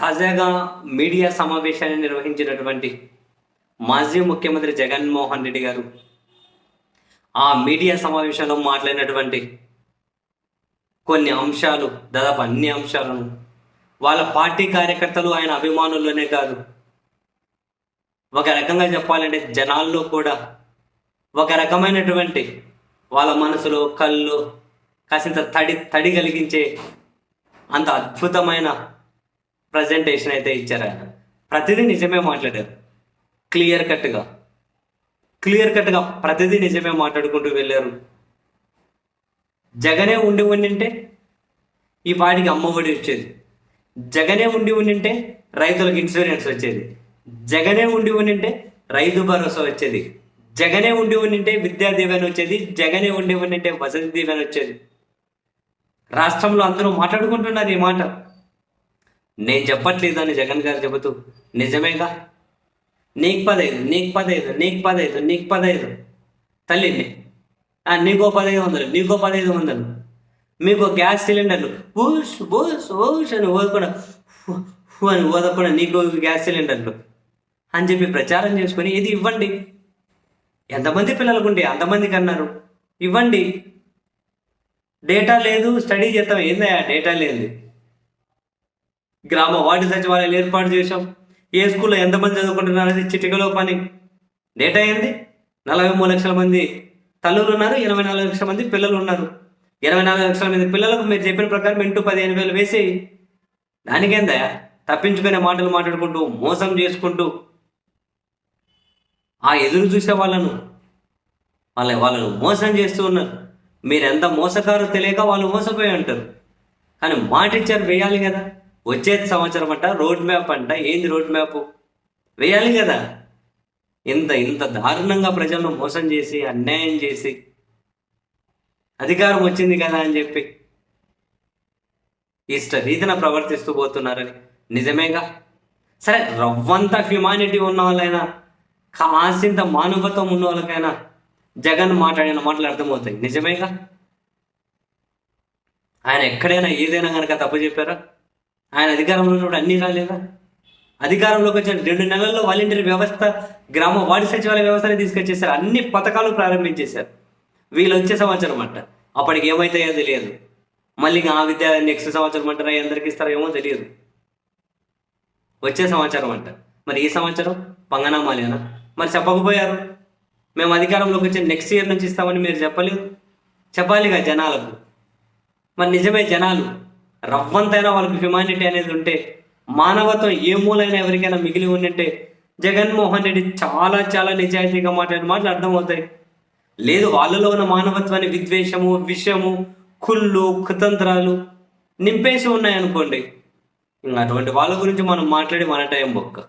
తాజాగా మీడియా సమావేశాన్ని నిర్వహించినటువంటి మాజీ ముఖ్యమంత్రి జగన్మోహన్ రెడ్డి గారు ఆ మీడియా సమావేశంలో మాట్లాడినటువంటి కొన్ని అంశాలు దాదాపు అన్ని అంశాలను వాళ్ళ పార్టీ కార్యకర్తలు ఆయన అభిమానుల్లోనే కాదు ఒక రకంగా చెప్పాలంటే జనాల్లో కూడా ఒక రకమైనటువంటి వాళ్ళ మనసులో కళ్ళు కాసింత తడి తడి కలిగించే అంత అద్భుతమైన ప్రజెంటేషన్ అయితే ఇచ్చారు ఆయన. ప్రతిదీ నిజమే మాట్లాడారు. క్లియర్ కట్గా క్లియర్ కట్గా ప్రతిదీ నిజమే మాట్లాడుకుంటూ వెళ్ళారు. జగనే ఉండి ఉండింటే ఈ పాటికి అమ్మఒడి వచ్చేది. జగనే ఉండి ఉండింటే రైతులకు ఇన్సూరెన్స్ వచ్చేది. జగనే ఉండి ఉండింటే రైతు భరోసా వచ్చేది. జగనే ఉండి ఉండింటే విద్యా దీవెన వచ్చేది. జగనే ఉండి ఉండింటే వసతి దీవెన వచ్చేది. రాష్ట్రంలో అందరూ మాట్లాడుకుంటున్నారు ఈ మాట. నేను చెప్పట్లేదు అని జగన్ గారు చెబుతూ నిజమేగా? నీకు పదైదు నీకు పదైదు నీకు పదైదు నీకు పదైదు తల్లిని నీకో పదహైదు వందలు నీకో పదహైదు వందలు. మీకు గ్యాస్ సిలిండర్లు బూష్ బూష్ బూష్ అని ఓదకుండా అని ఓదకుండా నీకు గ్యాస్ సిలిండర్లు అని చెప్పి ప్రచారం చేసుకొని ఇది ఇవ్వండి. ఎంతమంది పిల్లలకు ఉంటే అంతమందికి అన్నారు ఇవ్వండి. డేటా లేదు స్టడీ చేస్తాం. ఏందా డేటా లేదు గ్రామ వార్డు సచివాలయాలు ఏర్పాటు చేశాం. ఏ స్కూల్లో ఎంతమంది చదువుకుంటున్నారు అనేది చిటికలో పని. డేటా ఏంది? నలభై మూడు లక్షల మంది తల్లులు ఉన్నారు ఇరవై నాలుగు లక్షల మంది పిల్లలు ఉన్నారు. ఇరవై నాలుగు లక్షల మంది పిల్లలకు మీరు చెప్పిన ప్రకారం ఇంటూ పదిహేను వేలు వేసి దానికేందా? తప్పించుకునే మాటలు మాట్లాడుకుంటూ మోసం చేసుకుంటూ. ఆ ఎదురు చూసే వాళ్ళను వాళ్ళ వాళ్ళను మోసం చేస్తూ ఉన్నారు. మీరు ఎంత మోసకారో తెలియక వాళ్ళు మోసపోయి ఉంటారు. కానీ మాట ఇచ్చారు వేయాలి కదా. వచ్చేది సంవత్సరం అంట రోడ్ మ్యాప్ అంట ఏంది రోడ్ మ్యాప్? వేయాలి కదా. ఇంత ఇంత దారుణంగా ప్రజలను మోసం చేసి అన్యాయం చేసి అధికారం వచ్చింది కదా అని చెప్పి ఇష్ట రీతిన ప్రవర్తిస్తూ పోతున్నారని. నిజమేగా? సరే రవ్వంత హ్యుమానిటీ ఉన్న వాళ్ళైనా కాసింత మానవత్వం ఉన్న వాళ్ళకైనా జగన్ మాట్లాడిన మాటలు అర్థమవుతాయి. నిజమేగా? ఆయన ఎక్కడైనా ఏదైనా కనుక తప్పు చెప్పారా? ఆయన అధికారంలో ఉన్నప్పుడు అన్నీ రాలేదా? అధికారంలోకి వచ్చిన రెండు నెలల్లో వాలంటీర్ వ్యవస్థ గ్రామ వార్డు సచివాలయ వ్యవస్థని తీసుకొచ్చేసారు. అన్ని పథకాలు ప్రారంభించేశారు. వీళ్ళు వచ్చే సంవత్సరం అంట. అప్పటికి ఏమైతాయో తెలియదు. మళ్ళీ ఆ విద్య నెక్స్ట్ సంవత్సరం అంటారా ఎందరికి ఇస్తారో ఏమో తెలియదు. వచ్చే సంవత్సరం అంట. మరి ఈ సంవత్సరం పంగనామాలేనా? మరి చెప్పకపోయారు. మేము అధికారంలోకి వచ్చి నెక్స్ట్ ఇయర్ నుంచి ఇస్తామని మీరు చెప్పలేదు. చెప్పాలిగా జనాలకు. మరి నిజమే జనాలు. రవ్వంతైనా వాళ్ళకి హ్యుమానిటీ అనేది ఉంటే మానవత్వం ఏ మూలైనా ఎవరికైనా మిగిలి ఉండింటే జగన్మోహన్ రెడ్డి చాలా చాలా నిజాయితీగా మాట్లాడిన మాటలు అర్థమవుతాయి. లేదు వాళ్ళలో ఉన్న మానవత్వాన్ని విద్వేషము విషము కుళ్ళు కుతంత్రాలు నింపేసి ఉన్నాయనుకోండి. అటువంటి వాళ్ళ గురించి మనం మాట్లాడి మన టైం బొక్క.